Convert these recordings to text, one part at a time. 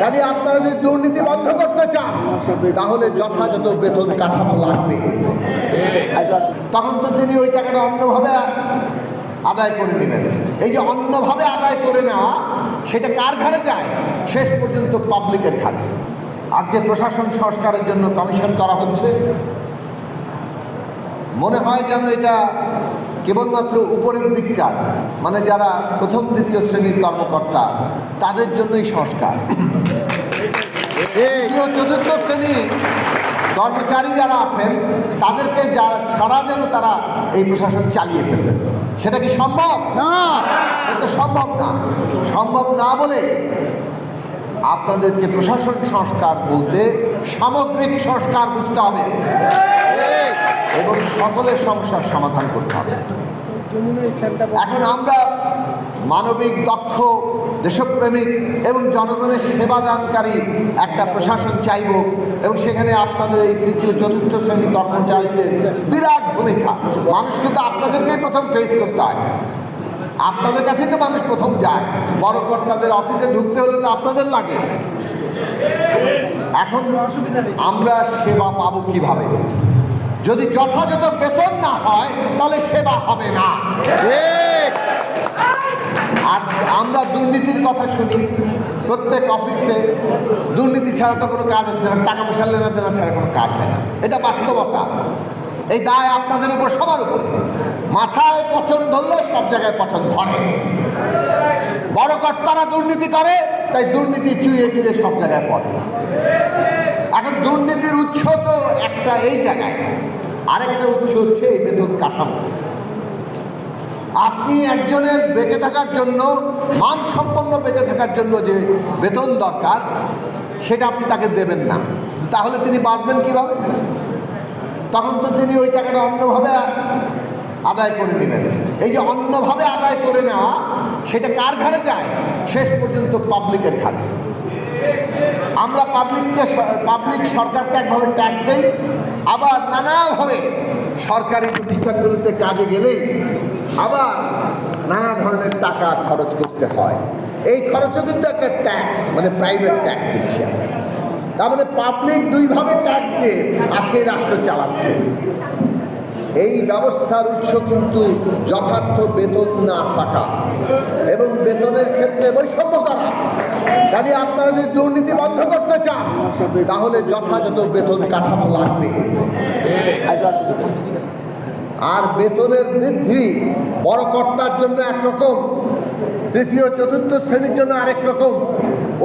কাজে আপনারা যদি দুর্নীতি বন্ধ করতে চান, তাহলে যথাযথ বেতন কাঠামো লাগবে। তখন তো তিনি ওই টাকাটা অন্যভাবে আদায় করে নেবেন। এই যে অন্যভাবে আদায় করে নেওয়া, সেটা কার ঘাড়ে যায়? শেষ পর্যন্ত পাবলিকের ঘাড়ে। আজকে প্রশাসন সংস্কারের জন্য কমিশন করা হচ্ছে। মনে হয় যেন এটা কেবলমাত্র উপরের দিককার মানে যারা প্রথম দ্বিতীয় শ্রেণির কর্মকর্তা তাদের জন্যই সংস্কার। তৃতীয় চতুর্থ শ্রেণি কর্মচারী যারা আছেন তাদেরকে যারা ছাড়া যেন তারা এই প্রশাসন চালিয়ে ফেলবে। সেটা কি সম্ভব? না। এটা সম্ভব না। সম্ভব না বলে আপনাদেরকে প্রশাসন সংস্কার বলতে সামগ্রিক সংস্কার বুঝতে হবে। এবং সকলের সমস্যার সমাধান করতে হবে। এখন আমরা মানবিক, দক্ষ, দেশপ্রেমিক এবং জনগণের সেবাদানকারী একটা প্রশাসন চাইব এবং সেখানে আপনাদের এই তৃতীয়, চতুর্থ শ্রেণি কর্মচারীদের বিরাট ভূমিকা। মানুষকে তো আপনাদেরকেই প্রথম ফেস করতে হয়। আপনাদের কাছেই তো মানুষ প্রথম যায়। বড় কর্তাদের অফিসে ঢুকতে হলে তো আপনাদের লাগে। এখন আমরা সেবা পাবো কীভাবে? যদি যথাযথ বেতন না হয় তাহলে সেবা হবে না। আর আমরা দুর্নীতির কথা শুনি। প্রত্যেক অফিসে দুর্নীতি ছাড়া তো কোনো কাজ হচ্ছে না টাকা পয়সা লেনা দেনা ছাড়া কোনো কাজ হয় না। এটা বাস্তবতা। এই দায় আপনাদের উপর সবার উপর। মাথায় পছন্দ ধরলে সব জায়গায় পছন্দ ধরে। বড় কর্তারা দুর্নীতি করে তাই দুর্নীতি চুয়ে চুয়ে সব জায়গায় পড়ে। এখন দুর্নীতির উৎস তো একটা এই জায়গায়। আরেকটা উৎস হচ্ছে এই বেতন কাঠামো। আপনি একজনের বেঁচে থাকার জন্য, মানসম্পন্ন বেঁচে থাকার জন্য যে বেতন দরকার, সেটা আপনি তাকে দেবেন না। তাহলে তিনি বাঁচবেন কীভাবে? তখন তো তিনি ওই টাকাটা অন্যভাবে আদায় করে নেবেন। এই যে অন্যভাবে আদায় করে নেওয়া, সেটা কার ঘাড়ে যায়? শেষ পর্যন্ত পাবলিকের ঘাড়ে। আমরা পাবলিককে, পাবলিক সরকারকে একভাবে ট্যাক্স দেই। আবার নানাভাবে সরকারি প্রতিষ্ঠানগুলোতে কাজে গেলেই আবার নানা ধরনের টাকা খরচ করতে হয়। এই খরচও কিন্তু একটা ট্যাক্স মানে প্রাইভেট ট্যাক্স হিসাবে। তার মানে পাবলিক দুইভাবে ট্যাক্স দিয়ে আজকে রাষ্ট্র চালাচ্ছে। এই ব্যবস্থার উৎস কিন্তু যথার্থ বেতন না থাকা। এবং বেতনের ক্ষেত্রে বৈষম্য করা। কাজে আপনারা যদি দুর্নীতি বন্ধ করতে চান তাহলে যথাযথ বেতন কাঠামো লাগবে। আর বেতনের বৃদ্ধি বড় কর্তার জন্য একরকম তৃতীয় চতুর্থ শ্রেণির জন্য আরেক রকম।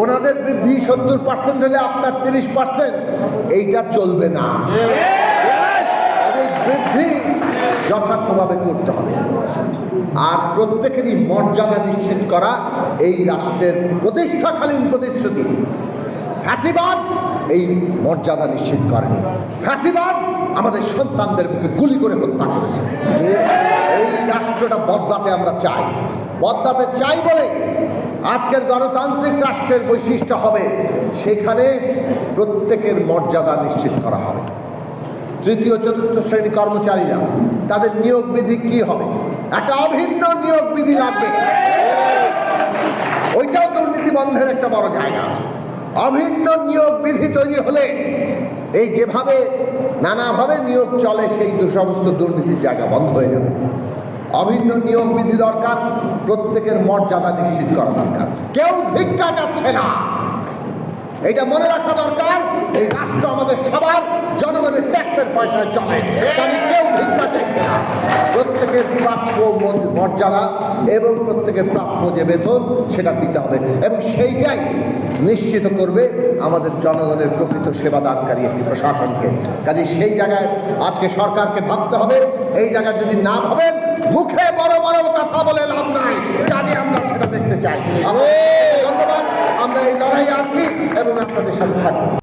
ওনাদের বৃদ্ধি সত্তর পার্সেন্ট হলে আপনার তিরিশ পার্সেন্ট। এইটা চলবে না। বৃদ্ধি যথার্থভাবে করতে হবে। আর প্রত্যেকেরই মর্যাদা নিশ্চিত করা এই রাষ্ট্রের প্রতিষ্ঠাকালীন প্রতিশ্রুতি। ফ্যাসিবাদ এই মর্যাদা নিশ্চিত করেনি। ফ্যাসিবাদ আমাদের সন্তানদের বুকে গুলি করে হত্যা করেছে। এই রাষ্ট্রটা বদলাতে আমরা চাই। বদলাতে চাই বলে আজকের গণতান্ত্রিক রাষ্ট্রের বৈশিষ্ট্য হবে, সেখানে প্রত্যেকের মর্যাদা নিশ্চিত করা হবে। তৃতীয়, চতুর্থ শ্রেণি কর্মচারীরা, তাদের নিয়োগ বিধি কি হবে? একটা অভিন্ন নিয়োগ বিধি লাগবে। ওইটাও দুর্নীতি বন্ধের একটা বড় জায়গা। অভিন্ন নিয়োগ বিধি তৈরি হলে এই যেভাবে নানাভাবে নিয়োগ চলে, সেই সমস্ত দুর্নীতির জায়গা বন্ধ হয়ে যাবে। অভিন্ন নিয়োগ বিধি দরকার, প্রত্যেকের মর্যাদা নিশ্চিত করা দরকার। কেউ ভিক্ষা যাচ্ছে না। এটা মনে রাখা দরকার, এই রাষ্ট্র আমাদের সবার জনগণের ট্যাক্সের পয়সায় চলে। তাই কেউ ভিক্ষা চাইছে না। প্রত্যেকের প্রাপ্য মর্যাদা এবং প্রত্যেকের প্রাপ্য যে বেতন, সেটা দিতে হবে। এবং সেইটাই নিশ্চিত করবে আমাদের জনগণের প্রকৃত সেবাদানকারী একটি প্রশাসনকে। কাজে সেই জায়গায় আজকে সরকারকে ভাবতে হবে, এই জায়গায় যদি না ভাবেন, মুখে বড় বড় কথা বলে লাভ নাই। কাজে আমরা সেটা দেখতে চাই। ধন্যবাদ। আমরা এই লড়াই আছি এবং আপনাদের সাথে থাকব।